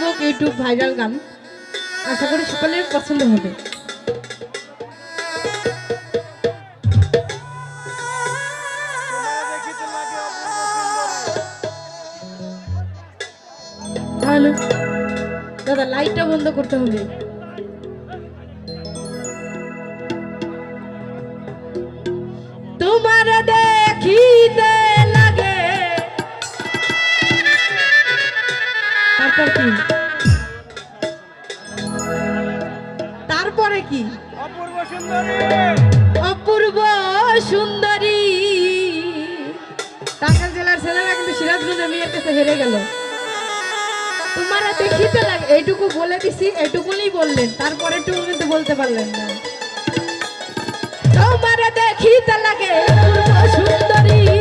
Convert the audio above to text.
Facebook YouTube viral গান। আশা করি সকলের পছন্দ হবে। দাদা লাইটটা বন্ধ করতে হবে। তোমার দেখিতে তারপর কি? তারপরে কি? অপূর্ব সুন্দরী। অপূর্ব সুন্দরী। টাঙ্গাইল জেলার ছেলেরা কিন্তু সিরাজগঞ্জের মেয়ের কাছে হেরে গেল। তোমার দেখিতে লাগে এইটুকু বলে দিছি এইটুকুনি বললেন তারপরে টুকু কিন্তু বলতে পারলেন না। তোমার দেখিতে লাগে অপূর্ব সুন্দরী।